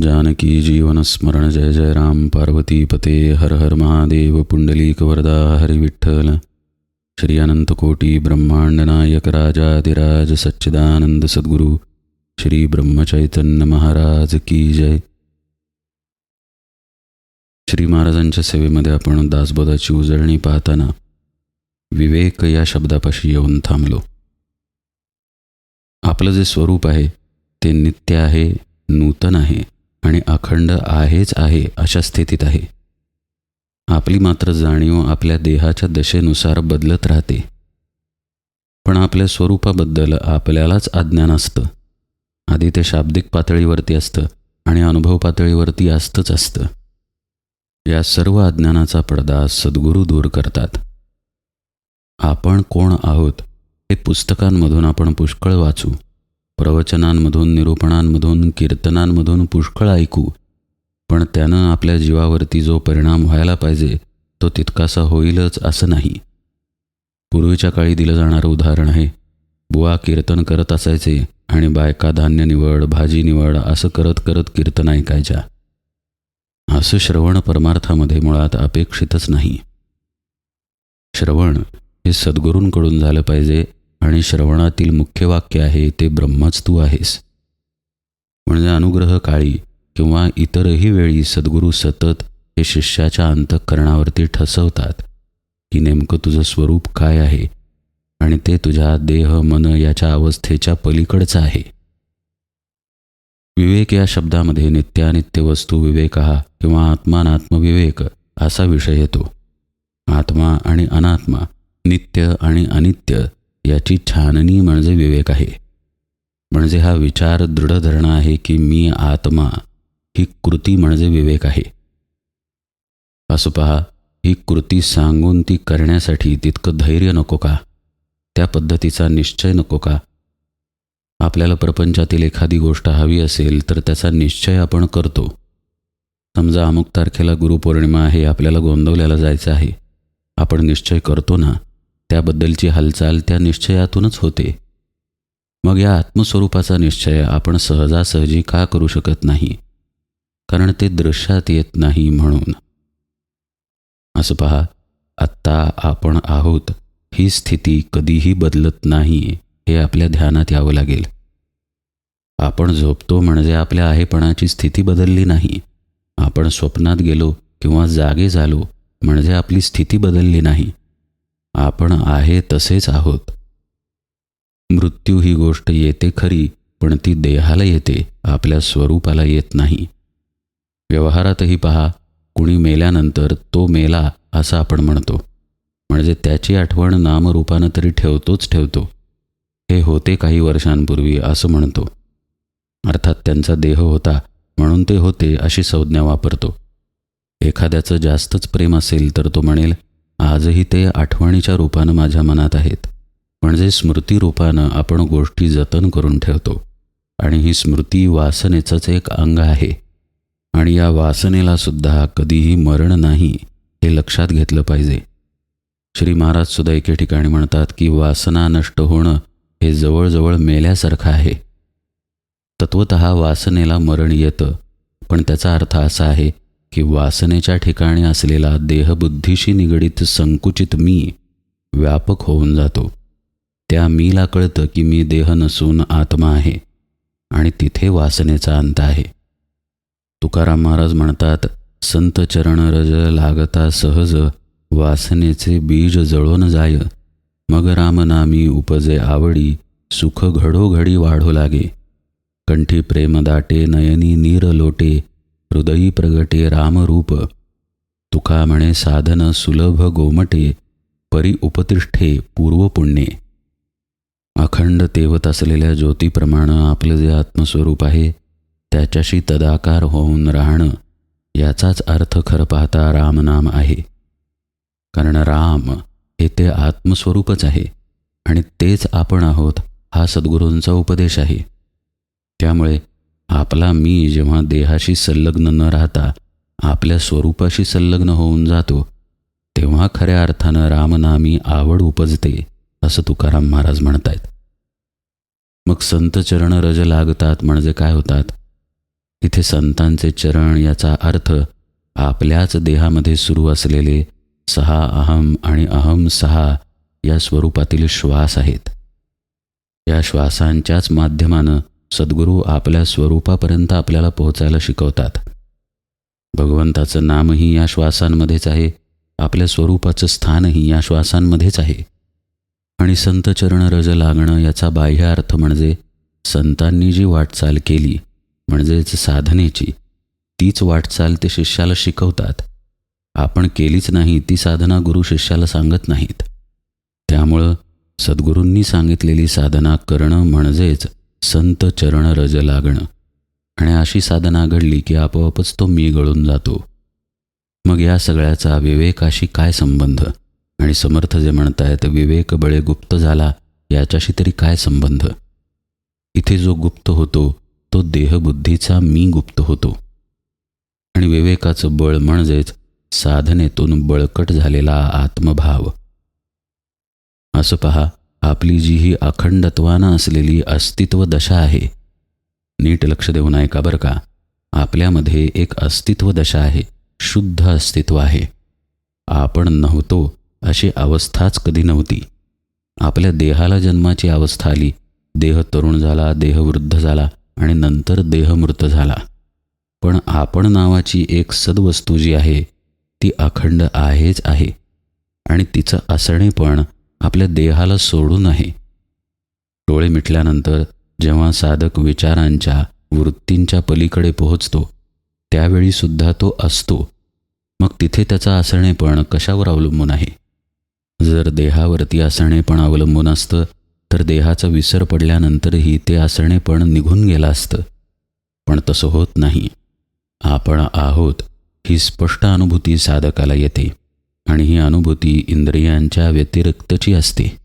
जानकी जीवनस्मरण जय जय राम पार्वती पते हर हर महादेव पुंडलीक वरदा श्री अनंतकोटी ब्रह्मांडनायक ब्रह्मांड नायक राजाधिराज सच्चिदानंद सद्गुरू श्री ब्रह्मचैतन्य महाराज की जय। श्री महाराजांच्या सेवेमध्ये आपण दासबोधाची उजळणी पाहताना विवेक या शब्दापाशी येऊन थांबलो. आपलं जे स्वरूप आहे ते नित्य आहे नूतन आहे. आणि अखंड आहेच आहे अशा स्थितीत आहे. आपली मात्र जाणीव आपल्या देहाच्या दशेनुसार बदलत राहते. पण आपल्या स्वरूपाबद्दल आपल्यालाच अज्ञान असतं. आधी ते शाब्दिक पातळीवरती असतं आणि अनुभव पातळीवरती असतंच असतं. या सर्व अज्ञानाचा पडदा सद्गुरू दूर करतात. आपण कोण आहोत हे पुस्तकांमधून आपण पुष्कळ वाचू. प्रवचनांमधून निरूपणांमधून कीर्तनांमधून पुष्कळ ऐकू. पण त्यानं आपल्या जीवावरती जो परिणाम व्हायला पाहिजे तो तितकासा होईलच असं नाही. पूर्वीच्या काळी दिलं जाणारं उदाहरण आहे बुवा कीर्तन करत असायचे आणि बायका धान्य निवड भाजी निवड असं करत करत कीर्तन ऐकायच्या. असं श्रवण परमार्थामध्ये मुळात अपेक्षितच नाही. श्रवण हे सद्गुरूंकडून झालं पाहिजे आणि श्रवणातील मुख्य वाक्य आहे ते ब्रह्मच तू आहेस. म्हणजे अनुग्रह काळी किंवा इतरही वेळी सद्गुरू सतत हे शिष्याच्या अंतःकरणावरती ठसवतात की नेमकं तुझं स्वरूप काय आहे आणि ते तुझ्या देह मन याच्या अवस्थेच्या पलीकडचं आहे. विवेक या शब्दामध्ये नित्यानित्य वस्तू विवेक हा किंवा आत्मानात्मविवेक असा विषय येतो. आत्मा आणि अनात्मा नित्य आणि अनित्य याची छाननी म्हणजे विवेक आहे. म्हणजे हा विचार दृढ धरणं आहे की मी आत्मा ही कृती म्हणजे विवेक आहे. असं पहा ही कृती सांगून ती करण्यासाठी तितकं धैर्य नको का? त्या पद्धतीचा निश्चय नको का? आपल्याला प्रपंचातील एखादी गोष्ट हवी असेल तर त्याचा निश्चय आपण करतो. समजा अमुक तारखेला गुरुपौर्णिमा आहे आपल्याला गोंदवल्याला जायचं आहे. आपण निश्चय करतो ना? त्याबद्दलची हालचाल त्या निश्चयातूनच होते. मग या आत्मस्वरूपाचा निश्चय आपण सहजासहजी का करू शकत नाही? कारण ते दृश्यात येत नाही म्हणून. असं पहा आत्ता आपण आहोत ही स्थिती कधीही बदलत नाही हे आपल्या ध्यानात यावं लागेल. आपण झोपतो म्हणजे आपल्या आहेपणाची स्थिती बदलली नाही. आपण स्वप्नात गेलो किंवा जागे झालो म्हणजे आपली स्थिती बदलली नाही. आपण आहे तसेच आहोत. मृत्यू ही गोष्ट येते खरी पण ती देहाला येते आपल्या स्वरूपाला येत नाही. व्यवहारातही पहा कुणी मेल्यानंतर तो मेला असं आपण म्हणतो. म्हणजे त्याची आठवण नामरूपानं तरी ठेवतोच ठेवतो. हे होते काही वर्षांपूर्वी असं म्हणतो. अर्थात त्यांचा देह होता म्हणून ते होते अशी संज्ञा वापरतो. एखाद्याचं जास्तच प्रेम असेल तर तो म्हणेल आजही ते आठवणीच्या रूपानं माझ्या मनात आहेत. म्हणजे स्मृती रूपानं आपण गोष्टी जतन करून ठेवतो आणि ही स्मृती वासनेचंच एक अंग आहे. आणि या वासनेला सुद्धा कधीही मरण नाही हे लक्षात घेतलं पाहिजे. श्री महाराज सुद्धा एके ठिकाणी म्हणतात की वासना नष्ट होणं हे जवळजवळ मेल्यासारखं आहे. तत्वत वासनेला मरण येतं पण त्याचा अर्थ असा आहे की वासनेच्या ठिकाणी असलेला देहबुद्धीशी निगडीत संकुचित मी व्यापक होऊन जातो. त्या मीला कळतं की मी देह नसून आत्मा आहे आणि तिथे वासनेचा अंत आहे. तुकाराम महाराज म्हणतात संत चरण रज लागता सहज वासनेचे बीज जळून जाय. मग रामनामी उपजे आवडी सुख घडोघडी वाढू लागे. कंठी प्रेम दाटे नयनी नीर लोटे हृदयी प्रगटे रामरूप. तुका म्हणे साधन सुलभ गोमटे परी उपतिष्ठे पूर्वपुण्ये. अखंड तेवत असलेल्या ज्योतीप्रमाणे आपलं जे आत्मस्वरूप आहे त्याच्याशी तदाकार होऊन राहणं याचाच अर्थ खरं पाहता रामनाम आहे. कारण राम हे ते आत्मस्वरूपच आहे आणि तेच आपण आहोत हा सद्गुरूंचा उपदेश आहे. त्यामुळे आपला मी जेव्हा देहाशी संलग्न न राहता आपल्या स्वरूपाशी संलग्न होऊन जातो तेव्हा खऱ्या अर्थानं रामनामी आवड उपजते असं तुकाराम महाराज म्हणतायत. मग संत चरण रज लागतात म्हणजे काय होतात? इथे संतांचे चरण याचा अर्थ आपल्याच देहामध्ये सुरू असलेले सहा अहम आणि अहम सहा या स्वरूपातील श्वास आहेत. या श्वासांच्याच माध्यमानं सद्गुरू आपल्या स्वरूपापर्यंत आपल्याला पोहोचायला शिकवतात. भगवंताचं नामही या श्वासांमध्येच आहे. आपल्या स्वरूपाचं स्थानही या श्वासांमध्येच आहे. आणि संत चरण रज लागणं याचा बाह्य अर्थ म्हणजे संतांनी जी वाटचाल केली म्हणजेच साधनेची तीच वाटचाल ते शिष्याला शिकवतात. आपण केलीच नाही ती साधना गुरु शिष्याला सांगत नाहीत. त्यामुळं सद्गुरूंनी सांगितलेली साधना करणं म्हणजेच संत चरण रज लागणं. आणि अशी साधना घडली की आपोआपच तो मी गळून जातो. मग या सगळ्याचा विवेकाशी काय संबंध? आणि समर्थ जे म्हणतायत विवेक बळे गुप्त झाला याच्याशी तरी काय संबंध? इथे जो गुप्त होतो तो देहबुद्धीचा मी गुप्त होतो. आणि विवेकाचं बळ म्हणजेच साधनेतून बळकट झालेला आत्मभाव. असं पहा आपली जी ही अखंडत्वानं असलेली अस्तित्व दशा आहे नीट लक्ष देऊन ऐका बरं का? आपल्यामध्ये एक अस्तित्व दशा आहे शुद्ध अस्तित्व आहे. आपण नव्हतो अशी अवस्थाच कधी नव्हती. आपल्या देहाला जन्माची अवस्था आली देह तरुण झाला देह वृद्ध झाला आणि नंतर देह मृत झाला. पण आपण नावाची एक सद्वस्तू जी आहे ती अखंड आहेच आहे. आणि तिचं असणे पण आपल्या देहाला सोडून आहे डोळे मिटल्यानंतर जेव्हा साधक विचारांच्या वृत्तींच्या पलीकडे पोहोचतो त्यावेळी सुद्धा तो असतो. मग तिथे त्याचा असणेपण कशावर अवलंबून आहे? जर देहावरती असणेपण अवलंबून असतं तर देहाचा विसर पडल्यानंतरही ते असणेपण निघून गेलं असतं. पण तसं होत नाही. आपण आहोत ही स्पष्ट अनुभूती साधकाला येते. आणि ही अनुभूती इंद्रियांच्या व्यतिरिक्तची असते.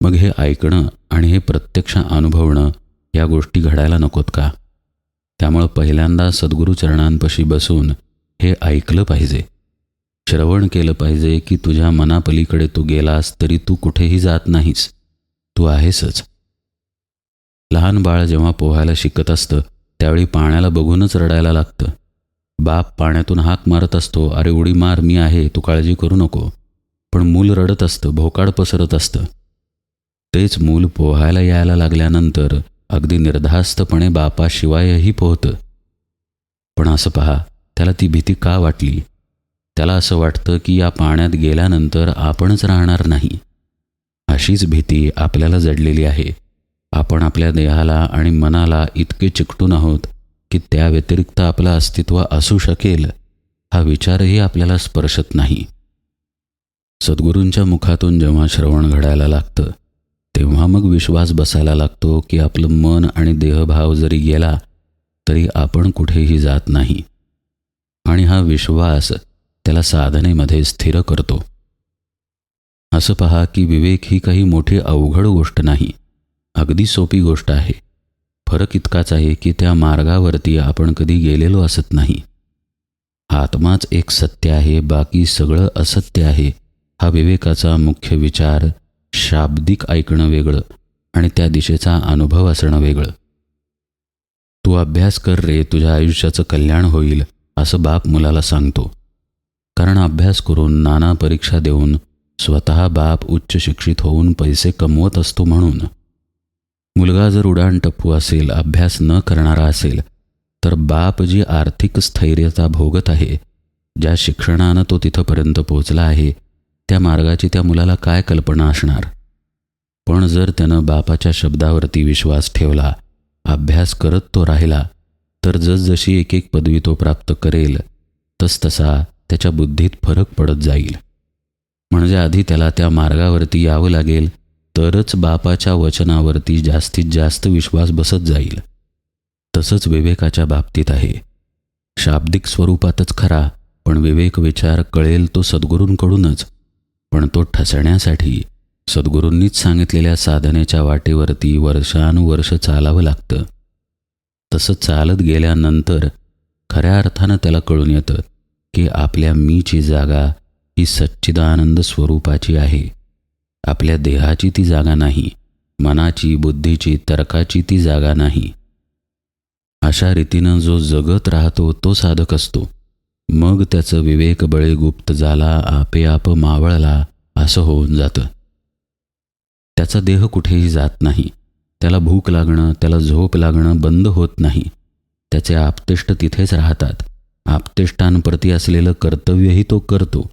मग हे ऐकणं आणि हे प्रत्यक्ष अनुभवणं या गोष्टी घडायला नकोत का? त्यामुळं पहिल्यांदा सद्गुरू चरणांपाशी बसून हे ऐकलं पाहिजे. श्रवण केलं पाहिजे की तुझ्या मनापलीकडे तू गेलास तरी तू कुठेही जात नाहीस. तू आहेसच. लहान बाळ जेव्हा पोहायला शिकत असतं त्यावेळी पाण्याला बघूनच रडायला लागतं. बाप पाण्यातून हाक मारत असतो अरे उडी मार मी आहे तू काळजी करू नको. पण मूल रडत असतं भोकाड पसरत असतं. तेच मूल पोहायला यायला लागल्यानंतर अगदी निर्धास्तपणे बापाशिवायही पोहतं. पण असं पहा त्याला ती भीती का वाटली? त्याला असं वाटतं की या पाण्यात गेल्यानंतर आपणच राहणार नाही. अशीच भीती आपल्याला जडलेली आहे. आपण आपल्या देहाला आणि मनाला इतके चिकटून आहोत की त्या व्यतिरिक्त आपलं अस्तित्व असू शकेल हा विचारही आपल्याला स्पर्शत नाही. सद्गुरूंच्या मुखातून जेव्हा श्रवण घडायला लागतं तेव्हा मग विश्वास बसायला लागतो की आपलं मन आणि देहभाव जरी गेला तरी आपण कुठेही जात नाही. आणि हा विश्वास त्याला साधनेमध्ये स्थिर करतो. असं पहा की विवेक ही काही मोठी अवघड गोष्ट नाही अगदी सोपी गोष्ट आहे. फरक इतकाच आहे की त्या मार्गावरती आपण कधी गेलेलो असत नाही. आत्माच एक सत्य आहे बाकी सगळं असत्य आहे. हा विवेकाचा मुख्य विचार शाब्दिक ऐकणं वेगळं आणि त्या दिशेचा अनुभव असणं वेगळं. तू अभ्यास कर रे तुझ्या आयुष्याचं कल्याण होईल असं बाप मुलाला सांगतो. कारण अभ्यास करून नाना परीक्षा देऊन स्वतः बाप उच्च शिक्षित होऊन पैसे कमवत असतो म्हणून मुलगा जर उडाणटप्पू असेल अभ्यास न करणारा असेल तर बाप जी आर्थिक स्थैर्यता भोगत आहे ज्या शिक्षणानं तो तिथंपर्यंत पोचला आहे त्या मार्गाची त्या मुलाला काय कल्पना असणार? पण जर त्यानं बापाच्या शब्दावरती विश्वास ठेवला अभ्यास करत तो राहिला तर जसजशी एक एक पदवी तो प्राप्त करेल तसतसा त्याच्या बुद्धीत फरक पडत जाईल. म्हणजे आधी त्याला त्या मार्गावरती यावं लागेल तरच बापाच्या वचनावरती जास्तीत जास्त विश्वास बसत जाईल. तसंच विवेकाच्या बाबतीत आहे. शाब्दिक स्वरूपातच खरा पण विवेक विचार कळेल तो सद्गुरूंकडूनच. पण तो ठसण्यासाठी सद्गुरूंनीच सांगितलेल्या साधनेच्या वाटेवरती वर्षानुवर्ष चालावं लागतं. तसं चालत गेल्यानंतर खऱ्या अर्थानं त्याला कळून येतं की आपल्या मीची जागा ही सच्चिदानंद स्वरूपाची आहे. आपल्या देहाची ती जागा नाही मनाची बुद्धीची तर्काची ती जागा नाही. अशा रीतीनं जो जगत राहतो तो साधक असतो. मग त्याचं विवेक बळे गुप्त झाला आपेआप मावळला असं होऊन जातं. त्याचा देह कुठेही जात नाही. त्याला भूक लागणं त्याला झोप लागणं बंद होत नाही. त्याचे आपतेष्ट तिथेच राहतात. आपतेष्टांप्रती असलेलं कर्तव्यही तो करतो.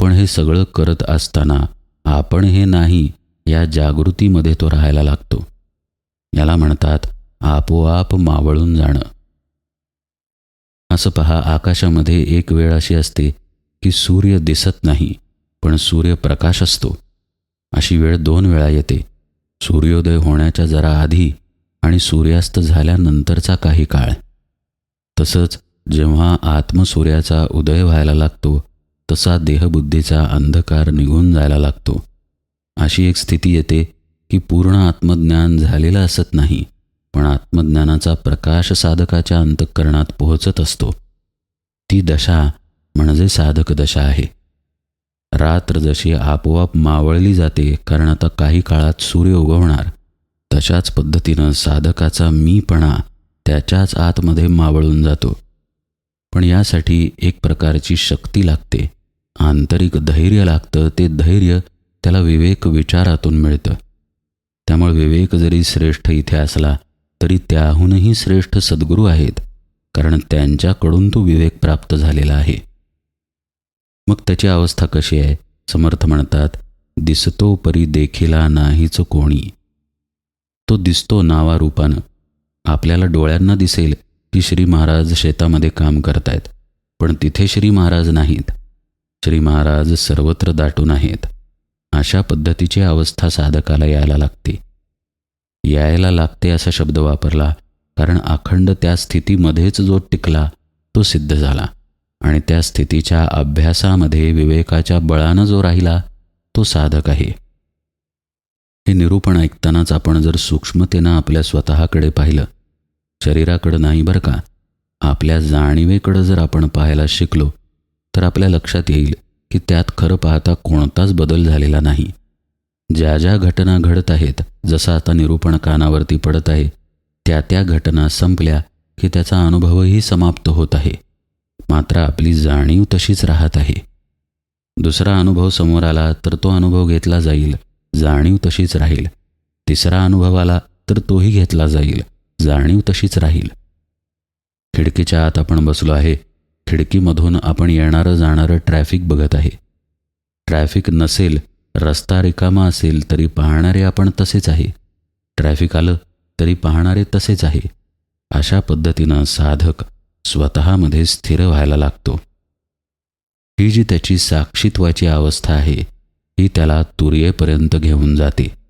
पण हे सगळं करत असताना आपण हे नाही या जागृतीमध्ये तो राहायला लागतो. याला म्हणतात आपोआप मावळून जाणं. असं पहा आकाशामध्ये एक वेळ अशी असते की सूर्य दिसत नाही पण सूर्यप्रकाश असतो. अशी वेळ दोन वेळा येते. सूर्योदय होण्याच्या जरा आधी आणि सूर्यास्त झाल्यानंतरचा काही काळ. तसंच जेव्हा आत्मसूर्याचा उदय व्हायला लागतो तसा देहबुद्धीचा अंधकार निघून जायला लागतो. अशी एक स्थिती येते की पूर्ण आत्मज्ञान झालेलं असत नाही पण आत्मज्ञानाचा प्रकाश साधकाच्या अंतःकरणात पोहोचत असतो. ती दशा म्हणजे साधक दशा आहे. रात्र जशी आपोआप मावळली जाते कारण आता काही काळात सूर्य उगवणार तशाच पद्धतीनं साधकाचा मीपणा त्याच्याच आतमध्ये मावळून जातो. पण यासाठी एक प्रकारची शक्ती लागते. आंतरिक धैर्य लागतं ते धैर्य त्याला विवेक विचारातून मिळतं. त्यामुळे विवेक जरी श्रेष्ठ इथे असला तरी त्याहूनही श्रेष्ठ सद्गुरू आहेत कारण त्यांच्याकडून तो विवेक प्राप्त झालेला आहे. मग त्याची अवस्था कशी आहे? समर्थ म्हणतात दिसतो परी देखिला नाहीच कोणी. तो दिसतो नावारूपानं. आपल्याला डोळ्यांना दिसेल की श्री महाराज शेतामध्ये काम करतायत पण तिथे श्री महाराज नाहीत. श्री महाराज सर्वत्र दाटून आहेत. अशा पद्धतीची अवस्था साधकाला यायला लागते. यायला लागते असा शब्द वापरला कारण अखंड त्या स्थितीमध्येच जो टिकला तो सिद्ध झाला. आणि त्या स्थितीच्या अभ्यासामध्ये विवेकाच्या बळानं जो राहिला तो साधक आहे. हे निरूपण ऐकतानाच आपण जर सूक्ष्मतेनं आपल्या स्वतःकडे पाहिलं शरीराकडं नाही बरं का? आपल्या जाणीवेकडं जर आपण पाहायला शिकलो तर आपल्या लक्षात येईल की त्यात खरं पाहता कोणताच बदल झालेला नाही. ज्या ज्या घटना घडत आहेत जसं आता निरूपण कानावरती पडत आहे त्या त्या घटना संपल्या की त्याचा अनुभवही समाप्त होत आहे. मात्र आपली जाणीव तशीच राहत आहे. दुसरा अनुभव समोर आला तर तो अनुभव घेतला जाईल. जाणीव तशीच राहील. तिसरा अनुभव आला तर तोही घेतला जाईल. जाणीव तशीच राहील. खिडकीच्या आत आपण बसलो आहे. खिडकीमधून आपण येणारं जाणारं ट्रॅफिक बघत आहे. ट्रॅफिक नसेल रस्ता रिकामा असेल तरी पाहणारे आपण तसेच आहे. ट्रॅफिक आलं तरी पाहणारे तसेच आहे. अशा पद्धतीनं साधक स्वतःमध्ये स्थिर व्हायला लागतो. ही जी त्याची साक्षीत्वाची अवस्था आहे ही त्याला तुर्येपर्यंत घेऊन जाते.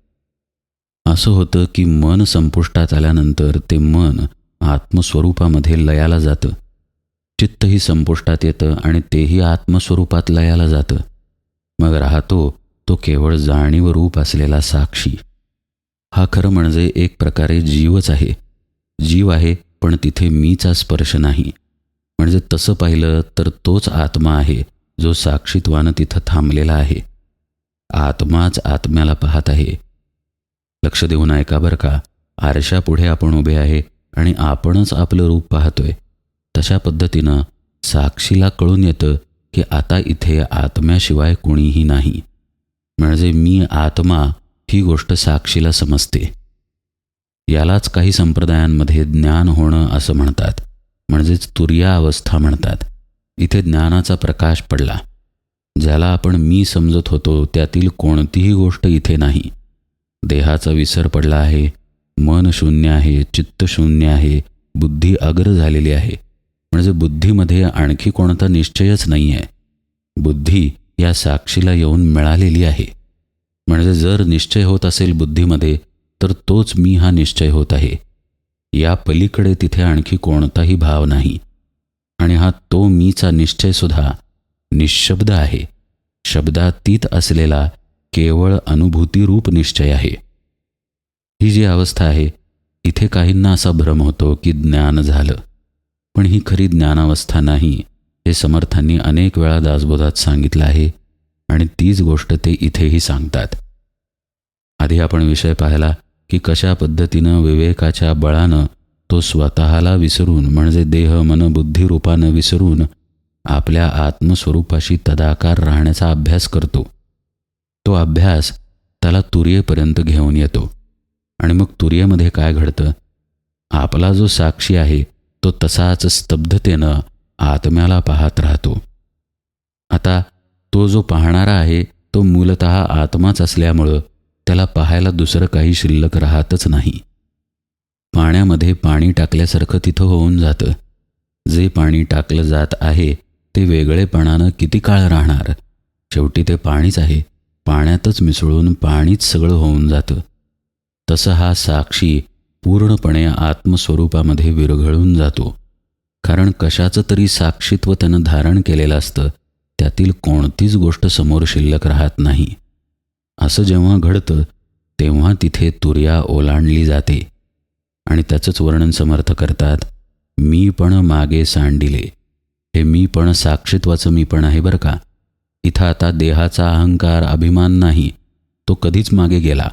असं होतं की मन संपुष्टात आल्यानंतर ते मन आत्मस्वरूपामध्ये लयाला जातं. चित्तही संपुष्टात येतं आणि तेही आत्मस्वरूपात लयाला जातं. मग राहतो तो केवळ जाणीव रूप असलेला साक्षी. हा खरं म्हणजे एक प्रकारे जीवच आहे. जीव आहे पण तिथे मीचा स्पर्श नाही. म्हणजे तसं पाहिलं तर तोच आत्मा आहे जो साक्षीत्वानं तिथं थांबलेला आहे. आत्माच आत्म्याला पाहत आहे. लक्ष देऊन ऐका बरं का? आरशापुढे आपण उभे आहे आणि आपणच आपलं रूप पाहतोय. तशा पद्धतीनं साक्षीला कळून येतं की आता इथे आत्म्याशिवाय कोणीही नाही. म्हणजे मी आत्मा ही गोष्ट साक्षीला समजते. यालाच काही संप्रदायांमध्ये ज्ञान होणं असं म्हणतात. म्हणजेच तुर्या अवस्था म्हणतात. इथे ज्ञानाचा प्रकाश पडला. ज्याला आपण मी समजत होतो त्यातील कोणतीही गोष्ट इथे नाही. देहाचा विसर पडला आहे मन शून्य आहे चित्त शून्य आहे बुद्धी अग्र झालेली आहे. म्हणजे बुद्धीमध्ये आणखी कोणता निश्चयच नाही आहे बुद्धी या साक्षीला येऊन मिळालेली आहे. म्हणजे जर निश्चय होत असेल बुद्धीमध्ये तर तोच मी हा निश्चय होत आहे. या पलीकडे तिथे आणखी कोणताही भाव नाही. आणि हा तो मीचा निश्चयसुद्धा निशब्द आहे. शब्दातीत असलेला केवळ अनुभूतीरूप निश्चय आहे. ही जी अवस्था आहे इथे काहींना असा भ्रम होतो की ज्ञान झालं. पण ही खरी ज्ञानावस्था नाही हे समर्थांनी अनेक वेळा दासबोधात सांगितलं आहे आणि तीच गोष्ट ते इथेही सांगतात. आधी आपण विषय पाहिला की कशा पद्धतीनं विवेकाच्या बळानं तो स्वतःला विसरून म्हणजे देह मन बुद्धी रूपानं विसरून आपल्या आत्मस्वरूपाशी तदाकार राहण्याचा अभ्यास करतो. तो अभ्यास त्याला तुर्येपर्यंत घेऊन येतो. आणि मग तुर्येमध्ये काय घडतं? आपला जो साक्षी आहे तो तसाच स्तब्धतेनं आत्म्याला पाहत राहतो. आता तो जो पाहणारा आहे तो मूलत आत्माच असल्यामुळं त्याला पाहायला दुसरं काही शिल्लक राहतच नाही. पाण्यामध्ये पाणी टाकल्यासारखं तिथं होऊन जातं. जे पाणी टाकलं जात आहे ते वेगळेपणानं किती काळ राहणार? शेवटी ते पाणीच आहे. पाण्यातच मिसळून पाणीच सगळं होऊन जातं. तसं हा साक्षी पूर्णपणे आत्मस्वरूपामध्ये विरघळून जातो. कारण कशाचं तरी साक्षीत्व त्यानं धारण केलेलं असतं त्यातील कोणतीच गोष्ट समोर शिल्लक राहत नाही. असं जेव्हा घडतं तेव्हा तिथे तुर्या ओलांडली जाते. आणि त्याचंच वर्णन समर्थ करतात मी पण मागे सांडिले. हे मी पण साक्षित्वाचं मी पण आहे बरं का? इथं आता देहाचा अहंकार अभिमान नाही तो कधीच मागे गेला.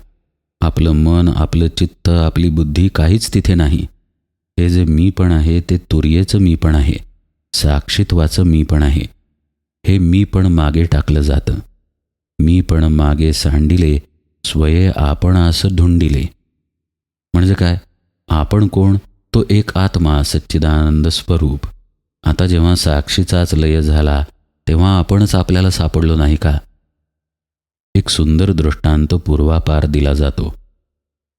आपलं मन आपलं चित्त आपली बुद्धी काहीच तिथे नाही. हे जे मी पण आहे ते तुर्येचं मी पण आहे. साक्षीत्वाचं मी पण आहे. हे मी पण मागे टाकलं जातं. मी पण मागे सांडिले स्वये आपण असं धुंडिले म्हणजे काय? आपण कोण? तो एक आत्मा सच्चिदानंद स्वरूप. आता जेव्हा साक्षीचाच लय झाला तेव्हा आपणच आपल्याला सापडलो नाही का? एक सुंदर दृष्टांत पूर्वापार दिला जातो.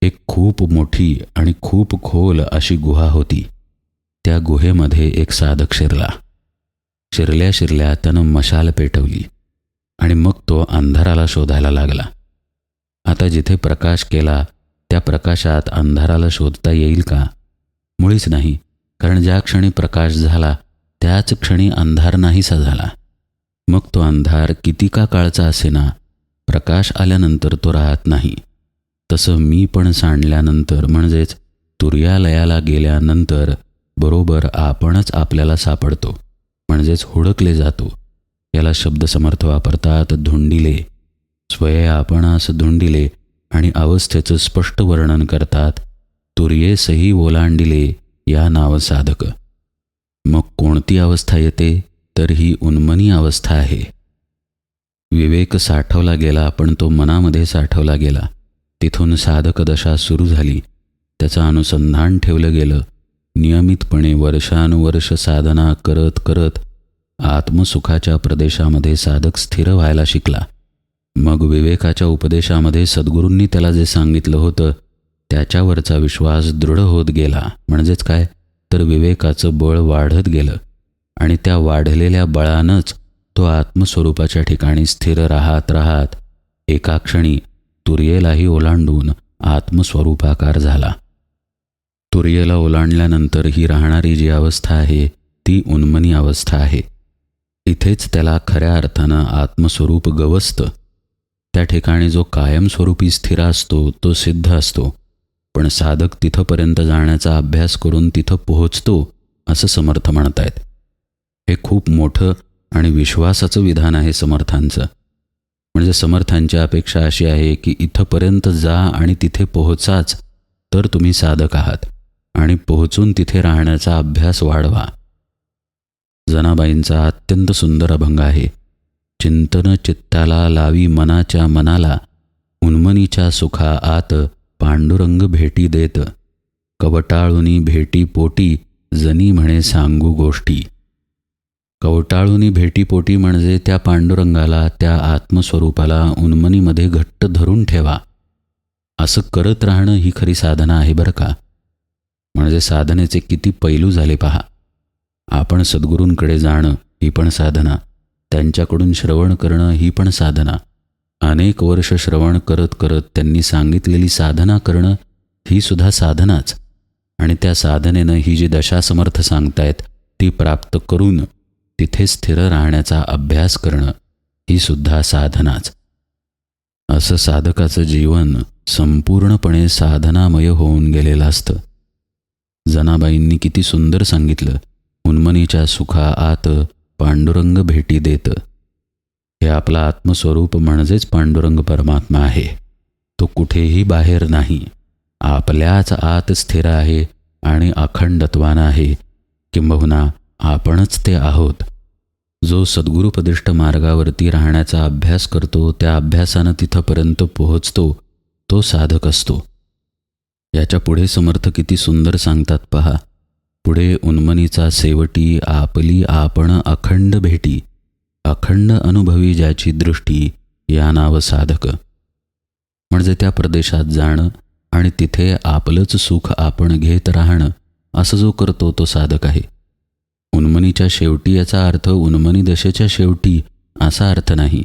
एक खूप मोठी आणि खूप खोल अशी गुहा होती. त्या गुहेमध्ये एक साधक शिरला. शिरल्या शिरल्या त्यानं मशाल पेटवली आणि मग तो अंधाराला शोधायला लागला. आता जिथे प्रकाश केला त्या प्रकाशात अंधाराला शोधता येईल का? मुळीच नाही कारण ज्या क्षणी प्रकाश झाला त्याच क्षणी अंधार नाहीसा झाला. मग तो अंधार किती का काळचा असेना? प्रकाश आल्यानंतर तो राहत नाही. तसं मी पण सांडल्यानंतर म्हणजेच तुर्यालयाला गेल्यानंतर बरोबर आपणच आपल्याला सापडतो. म्हणजेच हुडकले जातो. याला शब्द समर्थ वापरतात धुंडिले. स्वय आपणास धुंडिले आणि अवस्थेचं स्पष्ट वर्णन करतात. तुर्येसही ओलांडिले या नाव साधक मग कोणती अवस्था येते? तर ही उन्मनी अवस्था आहे. विवेक साठवला गेला पण तो मनामध्ये साठवला गेला. तिथून साधक दशा सुरू झाली. त्याचं अनुसंधान ठेवलं गेलं. नियमितपणे वर्षानुवर्ष साधना करत करत आत्मसुखाच्या प्रदेशामध्ये साधक स्थिर व्हायला शिकला. मग विवेकाच्या उपदेशामध्ये सद्गुरूंनी त्याला जे सांगितलं होतं त्याच्यावरचा विश्वास दृढ होत गेला. म्हणजेच काय? तर विवेकाचं बळ वाढत गेलं. आणि त्या वाढलेल्या बळानंच तो आत्मस्वरूपाच्या ठिकाणी स्थिर राहत राहत एका क्षणी तुर्येलाही ओलांडून आत्मस्वरूपाकार झाला. तुर्येला ओलांडल्यानंतर ही राहणारी जी अवस्था आहे ती उन्मनी अवस्था आहे. इथेच त्याला खऱ्या अर्थानं आत्मस्वरूप गवसतं. त्या ठिकाणी जो कायमस्वरूपी स्थिर असतो तो सिद्ध असतो. पण साधक तिथंपर्यंत जाण्याचा अभ्यास करून तिथं पोहोचतो असं समर्थ म्हणतायत. हे खूप मोठं आणि विश्वासाचं विधान आहे समर्थांचं. म्हणजे समर्थांची अपेक्षा अशी आहे की इथंपर्यंत जा आणि तिथे पोहोचाच तर तुम्ही साधक आहात. आणि पोहोचून तिथे राहण्याचा अभ्यास वाढवा. जनाबाईंचा अत्यंत सुंदर अभंग आहे. चिंतन चित्ताला लावी मनाच्या मनाला उन्मनीच्या सुखा आत पांडुरंग भेटी देत. कवटाळुनी भेटी पोटी जनी म्हणे सांगू गोष्टी. कवटाळूनी भेटीपोटी म्हणजे त्या पांडुरंगाला त्या आत्मस्वरूपाला उन्मनीमध्ये घट्ट धरून ठेवा. असं करत राहणं ही खरी साधना आहे बरं का? म्हणजे साधनेचे किती पैलू झाले पहा. आपण सद्गुरूंकडे जाणं ही पण साधना त्यांच्याकडून श्रवण करणं ही पण साधना. अनेक वर्ष श्रवण करत करत त्यांनी सांगितलेली साधना करणं ही सुद्धा साधनाच. आणि त्या साधनेनं ही जी दशासमर्थ सांगतायत ती प्राप्त करून तिथे स्थिर राहण्याचा अभ्यास करणं ही सुद्धा साधनाच. असं साधकाचं जीवन संपूर्णपणे साधनामय होऊन गेलेलं असतं. जनाबाईंनी किती सुंदर सांगितलं उन्मनीच्या सुखा आत पांडुरंग भेटी देत. हे आपलं आत्मस्वरूप म्हणजेच पांडुरंग परमात्मा आहे. तो कुठेही बाहेर नाही. आपल्याच आत स्थिर आहे आणि अखंडत्वानं आहे. किंबहुना आपणच ते आहोत. जो सद्गुरुपदिष्ट मार्गावरती राहण्याचा अभ्यास करतो त्या अभ्यासानं तिथंपर्यंत पोहोचतो तो साधक असतो. याच्यापुढे समर्थ किती सुंदर सांगतात पहा. पुढे उन्मनीचा सेवटी आपली आपण अखंड भेटी अखंड अनुभवी ज्याची दृष्टी या नाव साधक. म्हणजे त्या प्रदेशात जाणं आणि तिथे आपलंच सुख आपण घेत राहणं असं जो करतो तो साधक आहे. उन्मनीच्या शेवटी याचा अर्थ उन्मनी दशेच्या शेवटी असा अर्थ नाही.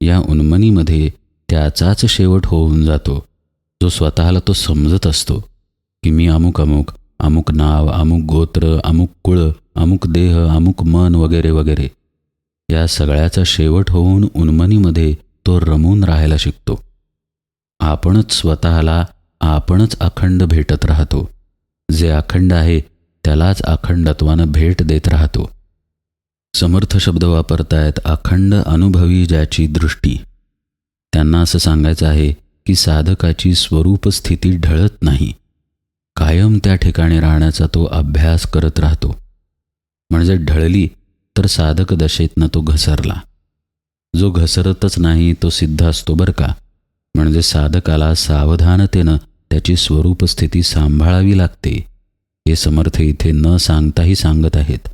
या उन्मनीमध्ये त्याचाच शेवट होऊन जातो. जो स्वतःला तो समजत असतो की मी अमुक अमुक अमुक नाव अमुक गोत्र अमुक कुळ अमुक देह अमुक मन वगैरे वगैरे. या सगळ्याचा शेवट होऊन उन्मनीमध्ये तो रमून राहायला शिकतो. आपणच स्वतःला आपणच अखंड भेटत राहतो. जे अखंड आहे त्यालाच अखंडत्वानं भेट देत राहतो. समर्थ शब्द वापरतायत अखंड अनुभवी ज्याची दृष्टी. त्यांना असं सांगायचं आहे की साधकाची स्वरूप स्थिती ढळत नाही. कायम त्या ठिकाणी राहण्याचा तो अभ्यास करत राहतो. म्हणजे ढळली तर साधक दशेतनं तो घसरला. जो घसरतच नाही तो सिद्ध असतो बरं का? म्हणजे साधकाला सावधानतेनं त्याची स्वरूप स्थिती सांभाळावी लागते. हे समर्थ इथे न सांगताही सांगत आहेत.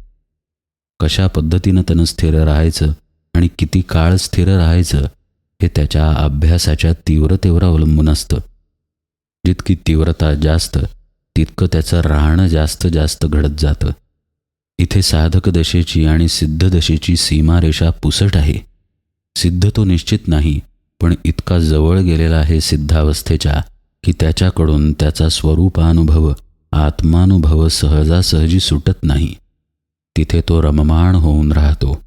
कशा पद्धतीनं त्यानं स्थिर राहायचं आणि किती काळ स्थिर राहायचं हे त्याच्या अभ्यासाच्या तीव्रतेवर अवलंबून असतं. जितकी तीव्रता जास्त तितकं त्याचं राहणं जास्त जास्त घडत जातं. इथे साधक दशेची आणि सिद्ध दशेची सीमारेषा पुसट आहे. सिद्ध तो निश्चित नाही पण इतका जवळ गेलेला आहे सिद्धावस्थेच्या की त्याच्याकडून त्याचा स्वरूपानुभव आत्मानुभव सहजासहजी सुटत नाही. तिथे तो रममाण होऊन राहतो.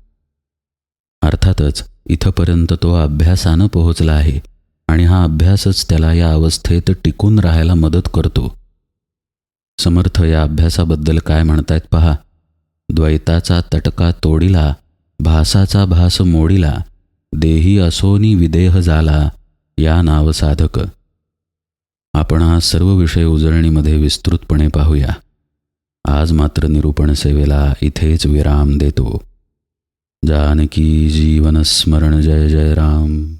अर्थातच इथंपर्यंत तो अभ्यासानं पोहोचला आहे आणि हा अभ्यासच त्याला या अवस्थेत टिकून राहायला मदत करतो. समर्थ या अभ्यासाबद्दल काय म्हणतायत पहा. द्वैताचा तटका तोडिला भासाचा भास मोडिला देही असोनी विदेह झाला या नाव साधक आपण हा सर्व विषय उजळणीमध्ये विस्तृतपणे पाहूया. आज मात्र निरूपण सेवेला इथेच विराम देतो. जानकी जीवनस्मरण जय जय राम.